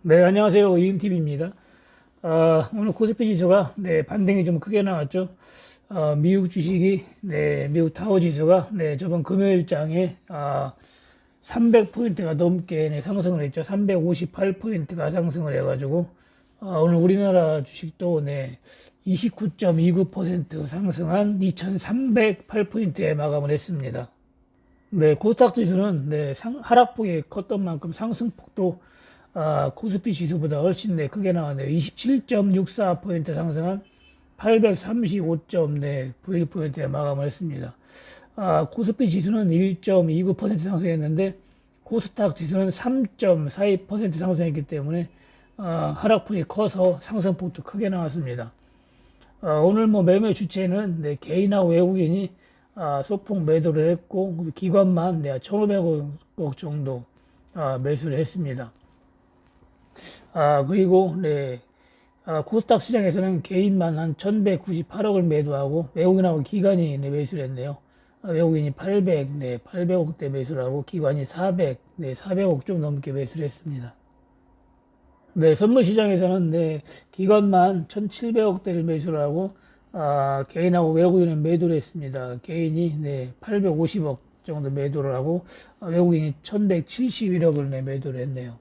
네, 안녕하세요. 이은팀입니다. 어, 오늘 코스피 지수가, 네, 반등이 좀 크게 나왔죠. 어, 미국 주식이, 네, 미국 타워 지수가, 네, 저번 금요일장에, 아, 300포인트가 넘게 네, 상승을 했죠. 358포인트가 상승을 해가지고, 어, 오늘 우리나라 주식도, 네, 29.29% 상승한 2308포인트에 마감을 했습니다. 네, 코스닥 지수는, 네, 상, 하락폭이 컸던 만큼 상승폭도 아, 코스피 지수보다 훨씬 네, 크게 나왔네요. 27.64포인트 상승한 835.91포인트에 마감을 했습니다. 아, 코스피 지수는 1.29% 상승했는데 코스닥 지수는 3.42% 상승했기 때문에 아, 하락폭이 커서 상승폭도 크게 나왔습니다. 아, 오늘 뭐 매매 주체는 네, 개인하고 외국인이 아, 소폭 매도를 했고 기관만 네, 1,500억 정도 아, 매수를 했습니다. 아, 그리고, 네. 아, 코스닥 시장에서는 개인만 한 1198억을 매도하고 외국인하고 기관이 네, 매수를 했네요. 아, 외국인이 800, 네, 800억대 매수를 하고 기관이 400, 네, 400억 좀 넘게 매수를 했습니다. 네, 선물 시장에서는 네, 기관만 1700억대를 매수를 하고 아, 개인하고 외국인은 매도를 했습니다. 개인이 네, 850억 정도 매도를 하고 아, 외국인이 1171억을 네, 매도를 했네요.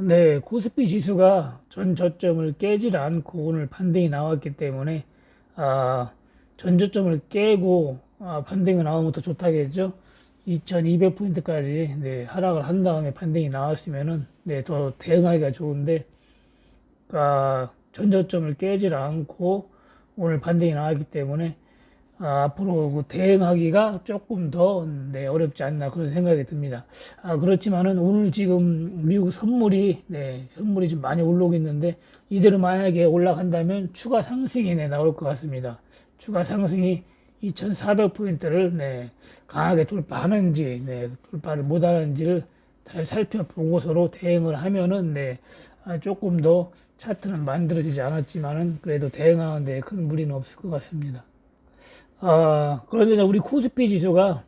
네, 코스피 지수가 전 저점을 깨질 않고 오늘 반등이 나왔기 때문에 아, 전 저점을 깨고 아, 반등이 나오면 더 좋다겠죠. 2200포인트까지 네, 하락을 한 다음에 반등이 나왔으면은 네, 더 대응하기가 좋은데 아, 전 저점을 깨질 않고 오늘 반등이 나왔기 때문에 아, 앞으로 그 대응하기가 조금 더 네, 어렵지 않나 그런 생각이 듭니다. 아, 그렇지만은 오늘 지금 미국 선물이 네, 선물이 좀 많이 올라오고 있는데 이대로 만약에 올라간다면 추가 상승이 네, 나올 것 같습니다. 추가 상승이 2,400포인트를 네, 강하게 돌파하는지 네, 돌파를 못하는지를 잘 살펴보고서로 대응을 하면은 네, 아, 조금 더 차트는 만들어지지 않았지만은 그래도 대응하는데 큰 무리는 없을 것 같습니다. 아, 그런데 우리 코스피 지수가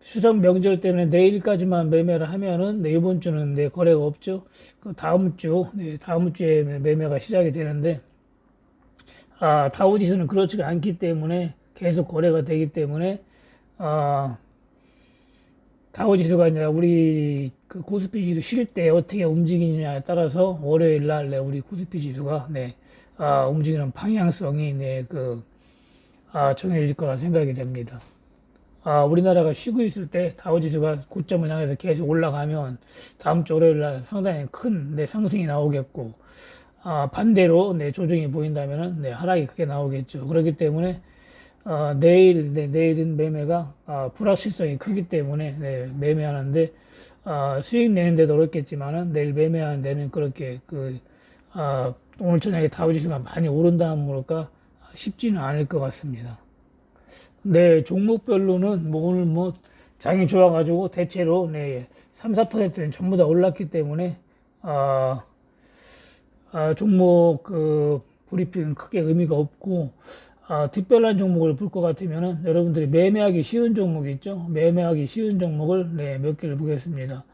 추석 명절 때문에 내일까지만 매매를 하면은 네, 이번 주는 네, 거래가 없죠. 그 다음 주, 네, 다음 주에 매매가 시작이 되는데 아, 다우 지수는 그렇지가 않기 때문에 계속 거래가 되기 때문에 아, 다우 지수가 아니라 우리 그 코스피 지수 쉴 때 어떻게 움직이느냐에 따라서 월요일 날 네, 우리 코스피 지수가 네, 아, 움직이는 방향성이 네, 그 아, 정해질 거라 생각이 됩니다. 아, 우리나라가 쉬고 있을 때 다우지수가 고점을 향해서 계속 올라가면 다음 주 월요일 날 상당히 큰 네, 상승이 나오겠고 아, 반대로 네, 조정이 보인다면 네, 하락이 크게 나오겠죠. 그렇기 때문에 아, 내일 네, 내일은 매매가 아, 불확실성이 크기 때문에 네, 매매하는데 아, 수익 내는 데도 어렵겠지만은 내일 매매하는 데는 그렇게 그 아, 오늘 저녁에 다우지수가 많이 오른다면 모를까 쉽지는 않을 것 같습니다. 네, 종목별로는 뭐 오늘 뭐 장이 좋아가지고 대체로 네, 3, 4%는 전부 다 올랐기 때문에 아, 아, 종목 그 브리핑은 크게 의미가 없고 아, 특별한 종목을 볼 것 같으면은 여러분들이 매매하기 쉬운 종목이 있죠. 매매하기 쉬운 종목을 네, 몇 개를 보겠습니다.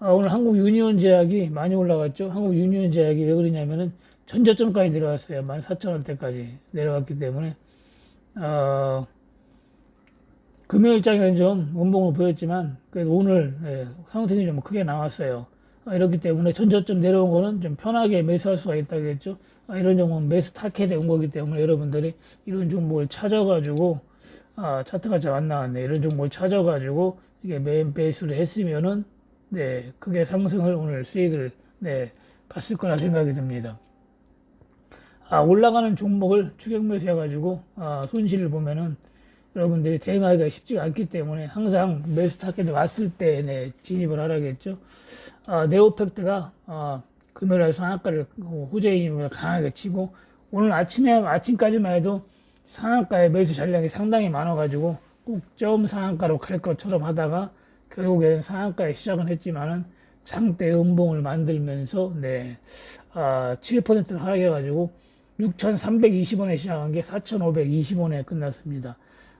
아, 오늘 한국 유니온 제약이 많이 올라갔죠. 한국 유니온 제약이 왜 그러냐면은 전저점까지 내려왔어요. 14,000원대까지 내려왔기 때문에 어, 금요일장에는 좀 운봉을 보였지만 그래도 오늘 예, 상승이 좀 크게 나왔어요. 아, 이렇기 때문에 전저점 내려온 거는 좀 편하게 매수할 수가 있다겠죠. 아, 이런 종목은 매수 타켓에 온 거기 때문에 여러분들이 이런 종목을 찾아가지고 아, 차트가 잘 안 나왔네. 이런 종목을 찾아가지고 이게 매, 매수를 했으면은 네, 크게 상승을 오늘 수익을 네, 봤을 거라 생각이 듭니다. 아, 올라가는 종목을 추격 매수해 가지고 아, 손실을 보면은 여러분들이 대응하기가 쉽지가 않기 때문에 항상 매수 타겟에 왔을 때 네, 진입을 하라겠죠. 아, 네오팩트가 아, 금요일에 상한가를 호재인으로 강하게 치고 오늘 아침에 아침까지만 해도 상한가의 매수 잔량이 상당히 많아가지고 꼭점 상한가로 갈 것처럼 하다가 결국에는 상한가에 시작은 했지만은 장대 음봉을 만들면서 네, 아, 7%를 하락해가지고 6,320원에 시작한 게 4,520원에 끝났습니다.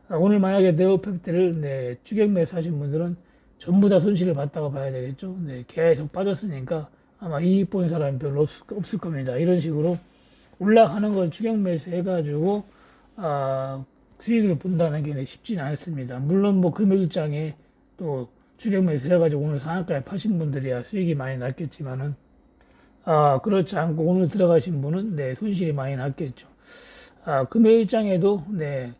아, 오늘 만약에 네오팩트를 네, 추격 매수 하신 분들은 전부 다 손실을 봤다고 봐야 되겠죠. 네, 계속 빠졌으니까 아마 이익 본 사람이 별로 없, 없을 겁니다. 이런 식으로 올라가는 걸 추격 매수 해가지고 아, 수익을 본다는 게 쉽지는 않습니다. 물론 뭐 금요일장에 또 추격 매수 해가지고 오늘 상한가에 파신 분들이야 수익이 많이 났겠지만은 아, 그렇지 않고 오늘 들어가신 분은 네, 손실이 많이 났겠죠. 아, 금요일 장에도 네,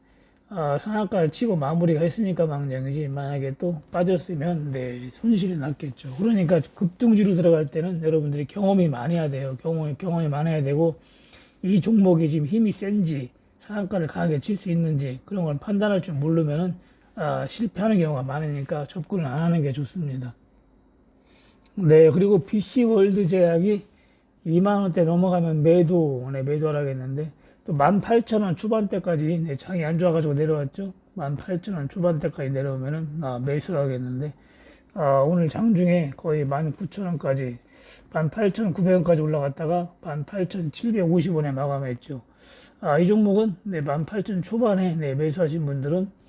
아, 상한가를 치고 마무리가 했으니까 망정이지 만약에 또 빠졌으면 네, 손실이 났겠죠. 그러니까 급등주로 들어갈 때는 여러분들이 경험이 많아야 돼요. 경험, 경험이 많아야 되고 이 종목이 지금 힘이 센지 상한가를 강하게 칠 수 있는지 그런 걸 판단할 줄 모르면은 아, 실패하는 경우가 많으니까 접근을 안 하는 게 좋습니다. 네, 그리고 PC 월드 제약이 2만 원대 넘어가면 매도, 네, 매도하라겠는데 또 18,000원 초반대까지 네, 장이 안 좋아가지고 내려왔죠. 18,000원 초반대까지 내려오면은 아, 매수를 하겠는데 아, 오늘 장중에 거의 19,000원까지 18,900원까지 올라갔다가 18,750원에 마감했죠. 아, 이 종목은 네, 18,000 초반에 네, 매수하신 분들은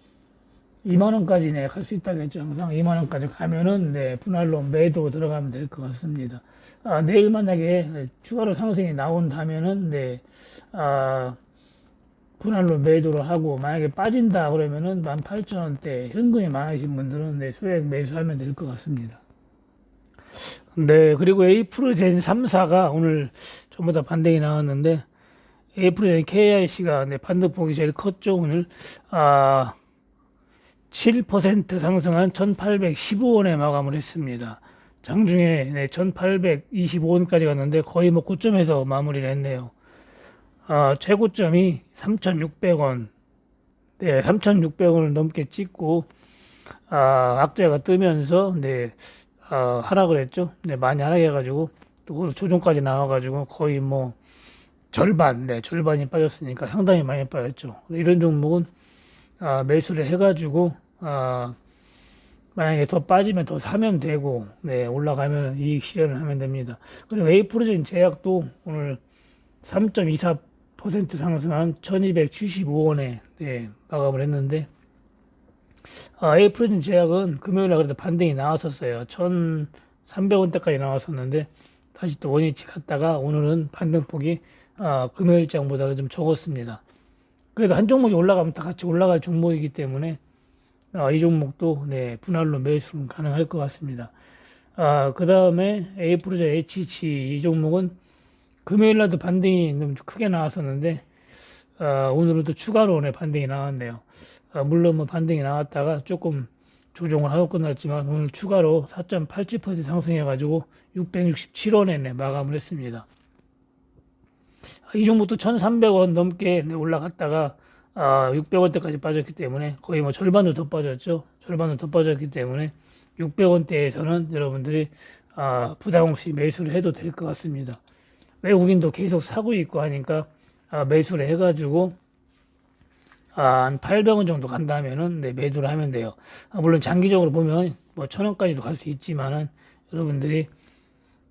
2만 원까지 네, 갈 수 있다겠죠. 항상 2만 원까지 가면은 네, 분할로 매도 들어가면 될 것 같습니다. 아, 내일 만약에 네, 추가로 상승이 나온다면은 네, 아, 분할로 매도를 하고 만약에 빠진다 그러면은 18,000원대 현금이 많으신 분들은 네, 소액 매수하면 될 것 같습니다. 네, 그리고 에이프로젠 3사가 오늘 전부 다 반등이 나왔는데 에이프로젠 KIC가 네, 반등폭이 제일 컸죠. 오늘 아, 7% 상승한 1815원에 마감을 했습니다. 장중에 네, 1825원까지 갔는데 거의 뭐 고점에서 마무리를 했네요. 아, 최고점이 3,600원. 네, 3,600원을 넘게 찍고 아, 악재가 뜨면서 네, 아, 하락을 했죠. 네, 많이 하락해가지고 또 조정까지 나와가지고 거의 뭐 절반, 네, 절반이 빠졌으니까 상당히 많이 빠졌죠. 이런 종목은 아, 매수를 해가지고 아, 만약에 더 빠지면 더 사면 되고 네, 올라가면 이익 실현을 하면 됩니다. 그리고 에이프로젠 제약도 오늘 3.24% 상승한 1275원에 네, 마감을 했는데 아, 에이프로젠 제약은 금요일에 그래도 반등이 나왔었어요. 1300원대까지 나왔었는데 다시 또 원위치 갔다가 오늘은 반등폭이 아, 금요일장보다 좀 적었습니다. 그래도 한 종목이 올라가면 다 같이 올라갈 종목이기 때문에 아, 이 종목도 네, 분할로 매수 가능할 것 같습니다. 아, 그 다음에 에이프로제 HC 이 종목은 금요일 날도 반등이 좀 크게 나왔었는데 아, 오늘은 또 추가로 네, 반등이 나왔네요. 아, 물론 뭐 반등이 나왔다가 조금 조정을 하고 끝났지만 오늘 추가로 4.87% 상승해가지고 667원에 네, 마감을 했습니다. 이 종목도 1,300원 넘게 네, 올라갔다가 아, 600원대까지 빠졌기 때문에 거의 뭐 절반도 더 빠졌죠. 절반도 더 빠졌기 때문에 600원대에서는 여러분들이 아, 부담 없이 매수를 해도 될 것 같습니다. 외국인도 계속 사고 있고 하니까 아, 매수를 해가지고 아, 한 800원 정도 간다면은 네, 매도를 하면 돼요. 아, 물론 장기적으로 보면 뭐 1000원까지도 갈 수 있지만은 여러분들이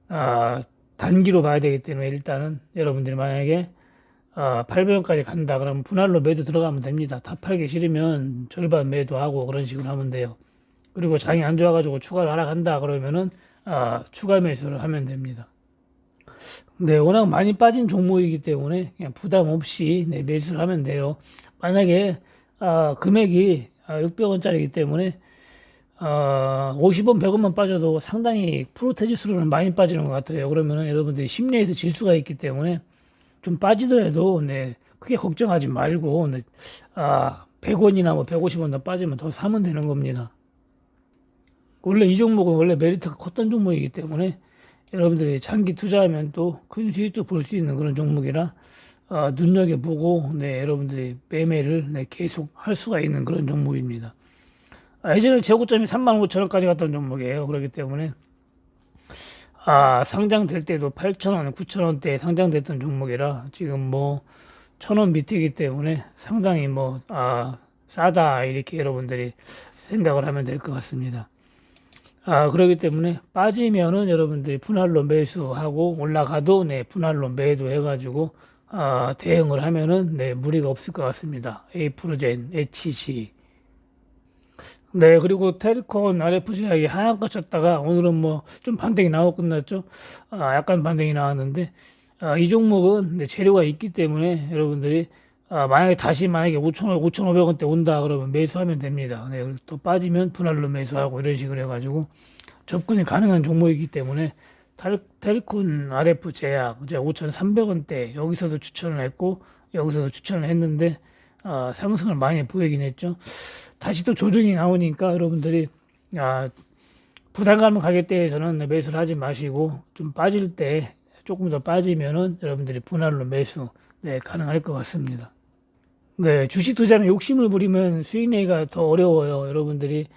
아, 단기로 봐야 되기 때문에 일단은 여러분들이 만약에 아, 800원까지 간다 그러면 분할로 매도 들어가면 됩니다. 다 팔기 싫으면 절반 매도하고 그런 식으로 하면 돼요. 그리고 장이 안 좋아가지고 추가를 하락한다 그러면은 아, 추가 매수를 하면 됩니다. 네, 워낙 많이 빠진 종목이기 때문에 그냥 부담 없이 네, 매수를 하면 돼요. 만약에 아, 금액이 아, 600원짜리이기 때문에 어, 50원, 100원만 빠져도 상당히 프로테지 수로는 많이 빠지는 것 같아요. 그러면은 여러분들이 심리에서 질 수가 있기 때문에 좀 빠지더라도, 네, 크게 걱정하지 말고, 네, 아, 100원이나 뭐 150원 더 빠지면 더 사면 되는 겁니다. 원래 이 종목은 원래 메리트가 컸던 종목이기 때문에 여러분들이 장기 투자하면 또 큰 수익도 볼 수 있는 그런 종목이라 어, 눈여겨보고 네, 여러분들이 매매를 네, 계속 할 수가 있는 그런 종목입니다. 아, 예전에 재고점이 3만 5천 원까지 갔던 종목이에요. 그렇기 때문에 아, 상장될 때도 8천 원, 9천 원대에 상장됐던 종목이라 지금 뭐 천원 밑이기 때문에 상당히 뭐 아, 싸다 이렇게 여러분들이 생각을 하면 될 것 같습니다. 아, 그렇기 때문에 빠지면은 여러분들이 분할로 매수하고 올라가도 네, 분할로 매도 해가지고 아, 대응을 하면은 네, 무리가 없을 것 같습니다. 에이프로젠, HC. 네, 그리고 텔콘 RF 제약이 하향가 쳤다가 오늘은 뭐 좀 반등이 나오고 끝났죠. 아, 약간 반등이 나왔는데 아, 이 종목은 네, 재료가 있기 때문에 여러분들이 아, 만약에 다시 만약에 5,000원, 5,500원대 온다 그러면 매수하면 됩니다. 네, 또 빠지면 분할로 매수하고 이런 식으로 해가지고 접근이 가능한 종목이기 때문에 텔, 텔콘 RF 제약 이제 5,300원대 여기서도 추천을 했고 여기서도 추천을 했는데 아, 상승을 많이 보이긴 했죠. 다시 또 조정이 나오니까 여러분들이 아, 부담감을 가격대에서는 매수를 하지 마시고 좀 빠질 때 조금 더 빠지면은 여러분들이 분할로 매수 네, 가능할 것 같습니다. 네, 주식 투자는 욕심을 부리면 수익 내기가 더 어려워요. 여러분들이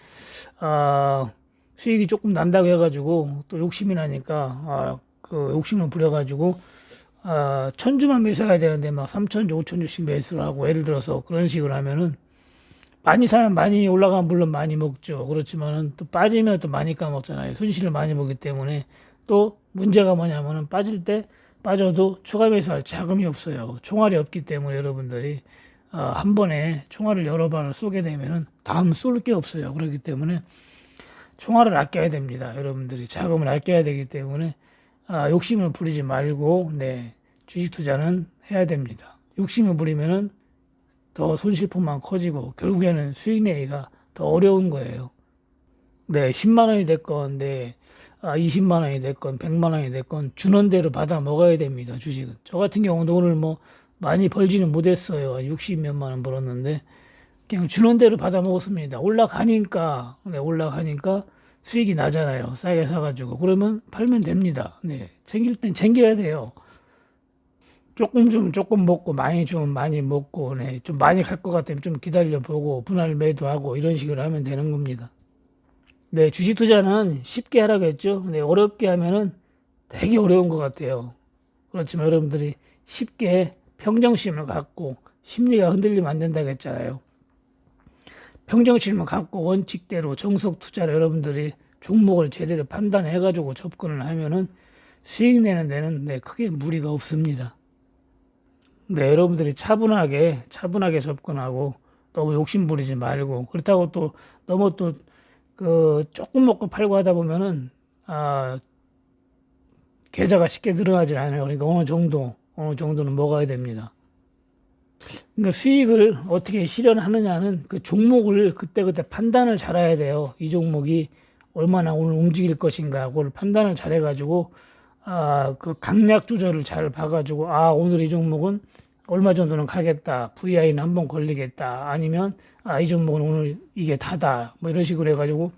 아, 수익이 조금 난다고 해가지고 또 욕심이 나니까 아, 그 욕심을 부려가지고 아, 천주만 매수해야 되는데 막 삼천주, 오천주씩 매수를 하고 예를 들어서 그런 식으로 하면은 많이 사면 많이 올라가면 물론 많이 먹죠. 그렇지만은 또 빠지면 또 많이 까먹잖아요. 손실을 많이 보기 때문에 또 문제가 뭐냐면은 빠질 때 빠져도 추가 매수할 자금이 없어요. 총알이 없기 때문에 여러분들이 어, 한 번에 총알을 여러 번을 쏘게 되면은 다음 쏠 게 없어요. 그렇기 때문에 총알을 아껴야 됩니다. 여러분들이 자금을 아껴야 되기 때문에 아, 욕심을 부리지 말고 네 주식 투자는 해야 됩니다. 욕심을 부리면은 더 손실폭만 커지고 결국에는 수익 내기가 더 어려운 거예요. 네, 10만 원이 됐건, 네, 아, 20만 원이 됐건, 100만 원이 됐건 주는 대로 받아 먹어야 됩니다. 주식은. 저 같은 경우도 오늘 뭐 많이 벌지는 못했어요. 60몇만 원 벌었는데 그냥 주는 대로 받아 먹었습니다. 올라가니까, 네, 올라가니까 수익이 나잖아요. 싸게 사가지고. 그러면 팔면 됩니다. 네, 챙길 땐 챙겨야 돼요. 조금 좀 조금 먹고 많이 좀 많이 먹고 네, 좀 많이 갈 것 같으면 좀 기다려 보고 분할 매도하고 이런 식으로 하면 되는 겁니다. 네, 주식 투자는 쉽게 하라고 했죠. 네, 어렵게 하면은 되게 어려운 것 같아요. 그렇지만 여러분들이 쉽게 평정심을 갖고 심리가 흔들리면 안 된다고 했잖아요. 평정심을 갖고 원칙대로 정석 투자를 여러분들이 종목을 제대로 판단해 가지고 접근을 하면은 수익 내는 데는 네, 크게 무리가 없습니다. 네, 여러분들이 차분하게 차분하게 접근하고 너무 욕심 부리지 말고 그렇다고 또 너무 또 그 조금 먹고 팔고 하다 보면은 아 계좌가 쉽게 늘어나지 않아요. 그러니까 어느 정도 어느 정도는 먹어야 됩니다. 그러니까 수익을 어떻게 실현하느냐는 그 종목을 그때그때 판단을 잘해야 돼요. 이 종목이 얼마나 오늘 움직일 것인가 그걸 판단을 잘해가지고 아, 그 강약 조절을 잘 봐가지고 아 오늘 이 종목은 얼마 정도는 가겠다 VI는 한 번 걸리겠다 아니면 아, 이 종목은 오늘 이게 다다 뭐 이런 식으로 해가지고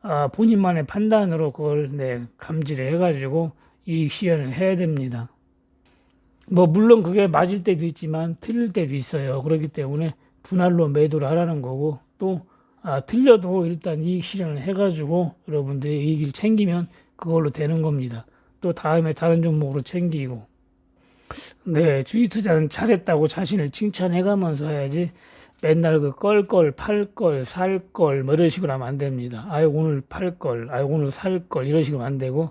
아, 본인만의 판단으로 그걸 네, 감지를 해가지고 이익 실현을 해야 됩니다. 뭐 물론 그게 맞을 때도 있지만 틀릴 때도 있어요. 그렇기 때문에 분할로 매도를 하라는 거고 또 아, 틀려도 일단 이익 실현을 해가지고 여러분들이 이익을 챙기면 그걸로 되는 겁니다. 또 다음에 다른 종목으로 챙기고 네 주식 투자는 잘했다고 자신을 칭찬해가면서 해야지 맨날 그 껄껄 팔걸 살걸 뭐 이런 식으로 하면 안 됩니다. 아유 오늘 팔걸 아유 오늘 살걸 이런 식으로 안 되고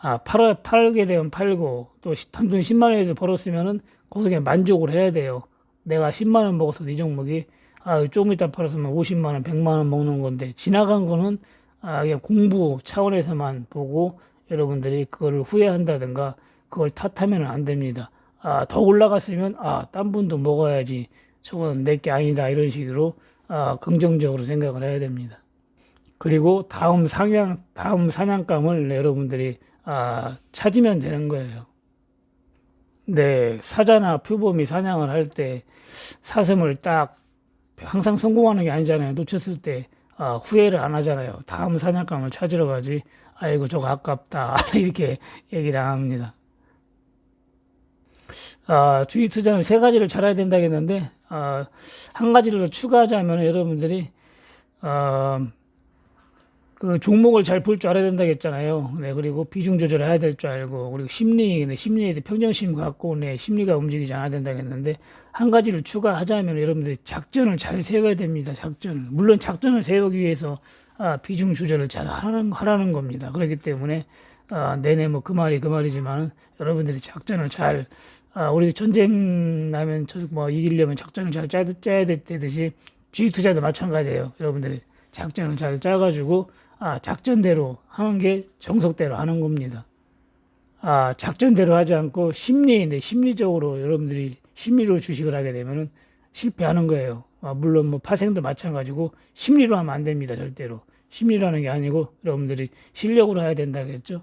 아 팔아 팔게 되면 팔고 또 단돈 10만 원이라도 벌었으면은 거기에 만족을 해야 돼요. 내가 10만 원 먹어서 이 종목이 아 조금 이따 팔았으면 50만 원, 100만 원 먹는 건데 지나간 거는 아 그냥 공부 차원에서만 보고 여러분들이 그거를 후회한다든가 그걸 탓하면 안 됩니다. 아 더 올라갔으면 아 딴 분도 먹어야지 저건 내게 아니다 이런 식으로 아 긍정적으로 생각을 해야 됩니다. 그리고 다음 상향 다음 사냥감을 여러분들이 아, 찾으면 되는 거예요. 네, 사자나 표범이 사냥을 할 때 사슴을 딱 항상 성공하는 게 아니잖아요. 놓쳤을 때 아, 후회를 안 하잖아요. 다음 사냥감을 찾으러 가지. 아이고 저거 아깝다 이렇게 얘기를 안 합니다. 아, 주식 투자는 세 가지를 잘해야 된다고 했는데 아, 한 가지를 더 추가하자면 여러분들이 아, 그 종목을 잘 볼 줄 알아야 된다고 했잖아요. 네, 그리고 비중 조절을 해야 될 줄 알고, 그리고 심리, 네, 심리에 대해 평정심 갖고, 네, 심리가 움직이지 않아야 된다고 했는데, 한 가지를 추가하자면 여러분들이 작전을 잘 세워야 됩니다. 작전을. 물론 작전을 세우기 위해서, 아, 비중 조절을 잘 하는, 하라는 겁니다. 그렇기 때문에, 아, 내내 뭐 그 말이 그 말이지만, 여러분들이 작전을 잘, 아, 우리 전쟁 나면, 저, 뭐, 이기려면 작전을 잘 짜야, 짜야 될 때듯이, 주식 투자도 마찬가지예요. 여러분들이. 작전을 잘 짜가지고 아 작전대로 하는 게 정석대로 하는 겁니다. 아 작전대로 하지 않고 심리인데 심리적으로 여러분들이 심리로 주식을 하게 되면은 실패하는 거예요. 아, 물론 뭐 파생도 마찬가지고 심리로 하면 안 됩니다 절대로 심리로 하는 게 아니고 여러분들이 실력으로 해야 된다겠죠.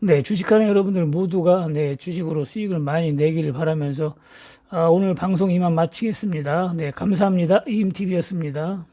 네 주식하는 여러분들 모두가 네 주식으로 수익을 많이 내기를 바라면서 아, 오늘 방송 이만 마치겠습니다. 네 감사합니다. 이임TV였습니다.